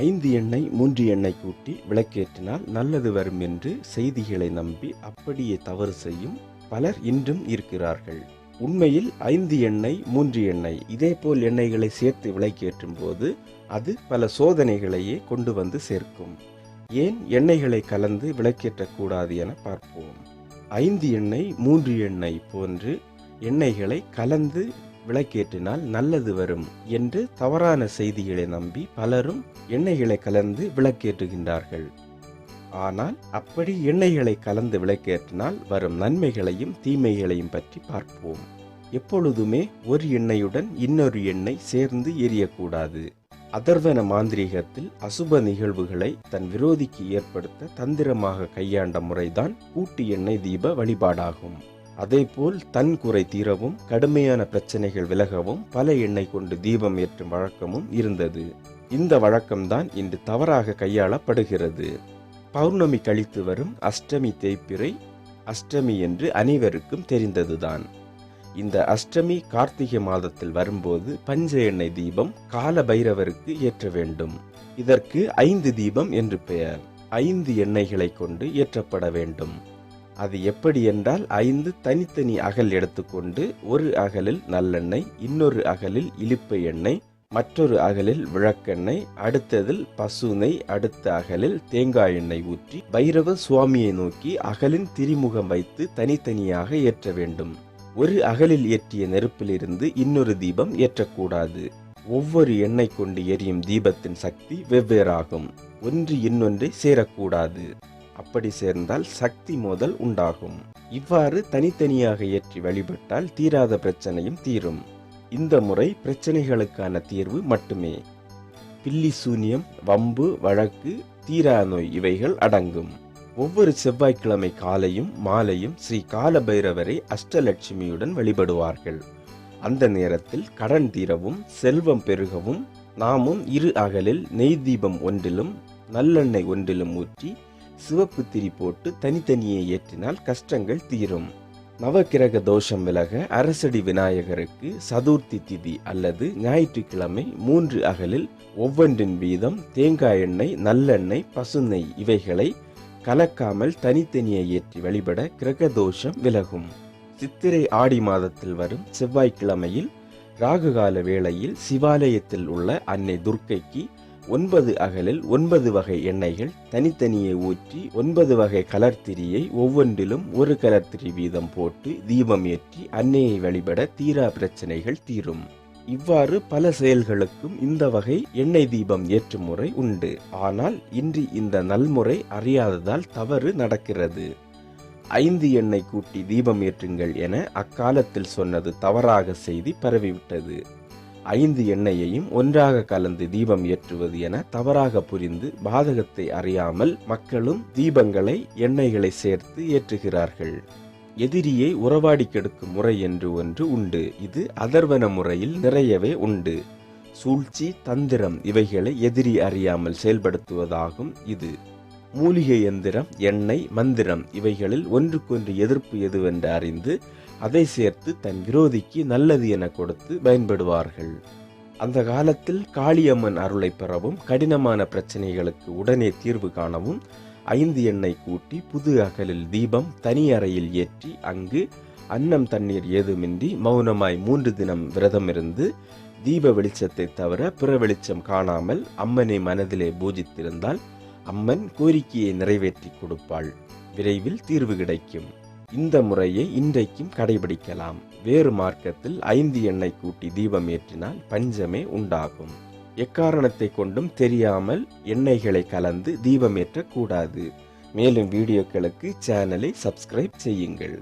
ஐந்து எண்ணெய் மூன்று எண்ணெய் கூட்டி விளக்கேற்றினால் நல்லது வரும் என்று செய்திகளை நம்பி அப்படியே தவறு செய்யும் பலர் இன்றும் இருக்கிறார்கள். உண்மையில் ஐந்து எண்ணெய் மூன்று எண்ணெய் இதேபோல் எண்ணெய்களை சேர்த்து விளக்கேற்றும் போது அது பல சோதனைகளையே கொண்டு வந்து சேர்க்கும். ஏன் எண்ணெய்களை கலந்து விளக்கேற்றக்கூடாது என பார்ப்போம். ஐந்து எண்ணெய் மூன்று எண்ணெய் போன்று எண்ணெய்களை கலந்து விளக்கேற்றினால் நல்லது வரும் என்று தவறான செய்திகளை நம்பி பலரும் எண்ணெய்களை கலந்து விளக்கேற்றுகின்றார்கள். ஆனால் அப்படி எண்ணெய்களை கலந்து விளக்கேற்றினால் வரும் நன்மைகளையும் தீமைகளையும் பற்றி பார்ப்போம். எப்பொழுதுமே ஒரு எண்ணெயுடன் இன்னொரு எண்ணெய் சேர்ந்து எரியக்கூடாது. அதர்வன மாந்திரீகத்தில் அசுப நிகழ்வுகளை தன் விரோதிக்கு ஏற்படுத்த தந்திரமாக கையாண்ட முறைதான் கூட்டு எண்ணெய் தீப வழிபாடாகும். அதேபோல் தன் குறை தீரவும் கடுமையான பிரச்சனைகள் விலகவும் பல எண்ணெய் கொண்டு தீபம் ஏற்றும் வழக்கமும் இருந்தது. இந்த வழக்கம்தான் இன்று தவறாக கையாளப்படுகிறது. பௌர்ணமி கழித்து வரும் அஷ்டமி தேய்பிறை அஷ்டமி என்று அனைவருக்கும் தெரிந்ததுதான். இந்த அஷ்டமி கார்த்திகை மாதத்தில் வரும்போது பஞ்ச எண்ணெய் தீபம் கால பைரவருக்கு ஏற்ற வேண்டும். இதற்கு ஐந்து தீபம் என்று பெயர். ஐந்து எண்ணெய்களை கொண்டு ஏற்றப்பட வேண்டும். அது எப்படி என்றால் ஐந்து தனித்தனி அகல் எடுத்துக்கொண்டு ஒரு அகலில் நல்லெண்ணெய் இன்னொரு அகலில் இலிப்பை எண்ணெய் மற்றொரு அகலில் விளக்கெண்ணெய் அடுத்ததில் பசுனை அடுத்த அகலில் தேங்காய் எண்ணெய் ஊற்றி பைரவ சுவாமியை நோக்கி அகலின் திரிமுகம் வைத்து தனித்தனியாக ஏற்ற வேண்டும். ஒரு அகலில் ஏற்றிய நெருப்பிலிருந்து இன்னொரு தீபம் ஏற்றக்கூடாது. ஒவ்வொரு எண்ணெய் கொண்டு எரியும் தீபத்தின் சக்தி வெவ்வேறாகும். ஒன்று இன்னொன்றை சேரக்கூடாது. அப்படி சேர்ந்தால் சக்தி மோதல் உண்டாகும். இவ்வாறு தனித்தனியாக ஏற்றி வழிபட்டால் தீராத பிரச்சனையும் தீரும். இந்த முறை பிரச்சனைகளுக்கான தீர்வு மட்டுமே. பில்லி சூனியம் வம்பு வழக்கு தீரா நோய் இவைகள் அடங்கும். ஒவ்வொரு செவ்வாய்க்கிழமை காலையும் மாலையும் ஸ்ரீ காலபைரவரை அஷ்டலட்சுமியுடன் வழிபடுவார்கள். அந்த நேரத்தில் கடன் தீரவும் செல்வம் பெருகவும் நாமும் இரு அகலில் நெய் தீபம் ஒன்றிலும் நல்லெண்ணெய் ஒன்றிலும் ஊற்றி சிவப்பு திரி போட்டு தனித்தனியே ஏற்றினால் கஷ்டங்கள் தீரும். நவக்கிரக தோஷம் விலக அரசடி விநாயகருக்கு சதுர்த்தி திதி அல்லது ஞாயிற்றுக்கிழமை மூன்று அகலில் ஒவ்வொன்றின் வீதம் தேங்காய் எண்ணெய் நல்லெண்ணெய் பசுநெய் இவைகளை கலக்காமல் தனித்தனியே ஏற்றி வழிபட கிரக தோஷம் விலகும். சித்திரை ஆடி மாதத்தில் வரும் செவ்வாய்க்கிழமையில் ராகுகால வேளையில் சிவாலயத்தில் உள்ள அன்னை துர்க்கைக்கு ஒன்பது அகலில் ஒன்பது வகை எண்ணெய்கள் தனித்தனியே ஊற்றி ஒன்பது வகை கலர் திரியை ஒவ்வொன்றிலும் ஒரு கலர் திரி வீதம் போட்டு தீபம் ஏற்றி அன்னையை வழிபட தீரா பிரச்சனைகள் தீரும். இவ்வாறு பல செயல்களுக்கும் இந்த வகை எண்ணெய் தீபம் ஏற்றும் முறை உண்டு. ஆனால் இன்று இந்த நல்முறை அறியாததால் தவறு நடக்கிறது. ஐந்து எண்ணெய் கூட்டி தீபம் ஏற்றுங்கள் என அக்காலத்தில் சொன்னது தவறாக செய்தி பரவிவிட்டது. ஐந்து எண்ணெயையும் ஒன்றாக கலந்து தீபம் ஏற்றுவது என தவறாக புரிந்து பாதகத்தை அறியாமல் மக்களும் தீபங்களை எண்ணெய்களை சேர்த்து ஏற்றுகிறார்கள். எதிரியை உறவாடி கெடுக்கும் முறை என்று ஒன்று உண்டு. இது அதர்வன முறையில் நிறையவே உண்டு. சூழ்ச்சி தந்திரம் இவைகளை எதிரி அறியாமல் செயல்படுத்துவதாகும் இது. மூலிகை எந்திரம் எண்ணெய் மந்திரம் இவைகளில் ஒன்றுக்கொன்று எதிர்ப்பு எதுவென்று அறிந்து அதை சேர்த்து தன் விரோதிக்கு நல்லது என கொடுத்து பயன்படுவார்கள். அந்த காலத்தில் காளியம்மன் அருளை பெறவும் கடினமான பிரச்சனைகளுக்கு உடனே தீர்வு காணவும் ஐந்து எண்ணெய் கூட்டி புது அகலில் தீபம் தனி அறையில் ஏற்றி அங்கு அன்னம் தண்ணீர் ஏதுமின்றி மௌனமாய் மூன்று தினம் விரதம் இருந்து தீப வெளிச்சத்தை தவிர பிற வெளிச்சம் காணாமல் அம்மனை மனதிலே பூஜித்திருந்தால் அம்மன் கோரிக்கையை நிறைவேற்றி கொடுப்பாள். விரைவில் தீர்வு கிடைக்கும். இந்த முறையை இன்றைக்கும் கடைபிடிக்கலாம். வேறு மார்க்கத்தில் ஐந்து எண்ணெய் கூட்டி தீபம் ஏற்றினால் பஞ்சமே உண்டாகும். எக்காரணத்தை கொண்டும் தெரியாமல் எண்ணெய்களை கலந்து தீபம் ஏற்றக்கூடாது. மேலும் வீடியோக்களுக்கு சேனலை சப்ஸ்கிரைப் செய்யுங்கள்.